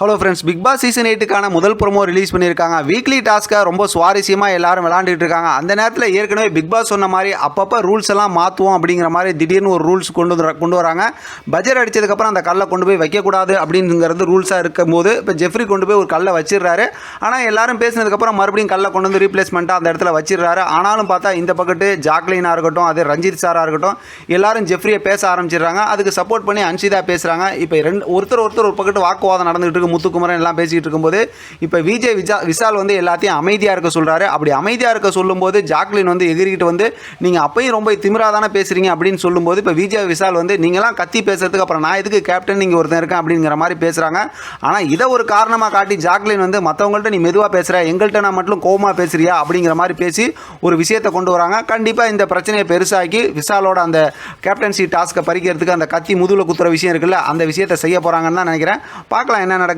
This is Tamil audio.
Hello friends big boss season எயிட்டுக்கான முதல் ப்ரோமோ ரிலீஸ் பண்ணியிருக்காங்க. வீக்லி டாஸ்க்காக ரொம்ப சுவாரஸ்யமாக எல்லாரும் விளாண்டுட்டு இருக்காங்க. அந்த நேரத்தில் ஏற்கனவே பிக் பாஸ் சொன்ன மாதிரி அப்பப்போ ரூல்ஸ் எல்லாம் மாற்றுவோம் அப்படிங்கிற மாதிரி திடீர்னு ஒரு ரூல்ஸ் கொண்டு வந்து கொண்டு வராங்க. பட்ஜெட் அடித்ததுக்கப்புறம் அந்த கல்லை கொண்டு போய் வைக்கக்கூடாது அப்படிங்கிறது ரூல்ஸாக இருக்கும்போது இப்போ ஜெஃப்ரி கொண்டு போய் ஒரு கல்லை வச்சிடுறாரு. ஆனால் எல்லாரும் பேசினதுக்கப்புறம் மறுபடியும் கல்லை கொண்டு வந்து ரீப்ளேஸ்மெண்ட்டாக அந்த இடத்துல வச்சிடுறாரு. ஆனாலும் பார்த்தா இந்த பக்கத்து ஜாக்லினாக இருக்கட்டும் அது ரஞ்சித் சாராக இருக்கட்டும் எல்லாரும் ஜெஃப்ரியை பேச ஆரம்பிச்சிடுறாங்க. அதுக்கு சப்போர்ட் பண்ணி அன்ஷிதா பேசுகிறாங்க இப்போ ரெண்டு ஒருத்தர் ஒருத்தர் ஒரு பக்கத்து வாக்குவாதம் நடந்துகிட்டு இருக்கு முத்துக்குமரன் எல்லாம் பேசிக்கிட்டு இருக்கும்போது இப்போ விஜய் விஜா விஷால் வந்து எல்லாத்தையும் அமைதியாக இருக்க சொல்கிறாரு அப்படி அமைதியாக இருக்க சொல்லும்போது ஜாக்லின் வந்து எகிரிக்கிட்டு வந்து நீங்கள் அப்பையும் ரொம்ப திமிராக தானே பேசுகிறீங்க அப்படின்னு சொல்லும்போது இப்போ விஜய் விஷால் வந்து நீங்களாம் கத்தி பேசுறதுக்கு அப்புறம் நான் எதுக்கு கேப்டன் நீங்கள் ஒருத்தன் இருக்கேன்? அப்படிங்கிற மாதிரி பேசுகிறாங்க ஆனால் இதை ஒரு காரணமாக காட்டி ஜாக்லின் வந்து மற்றவங்கள்ட்ட நீ மெதுவாக பேசுகிற எங்கள்கிட்ட நான் மட்டும் கோமா பேசுறியா? அப்படிங்கிற மாதிரி பேசி ஒரு விஷயத்தை கொண்டு வராங்க. கண்டிப்பாக இந்த பிரச்சனையை பெருசாக்கி விஷாலோட அந்த கேப்டன்சி டாஸ்க்கை பறிக்கிறதுக்கு அந்த கத்தி முதுகில் குத்துற விஷயம் இருக்குல்ல அந்த விஷயத்தை செய்ய போகிறாங்கன்னு தான் நினைக்கிறேன். பார்க்கலாம் என்ன நடக்குது.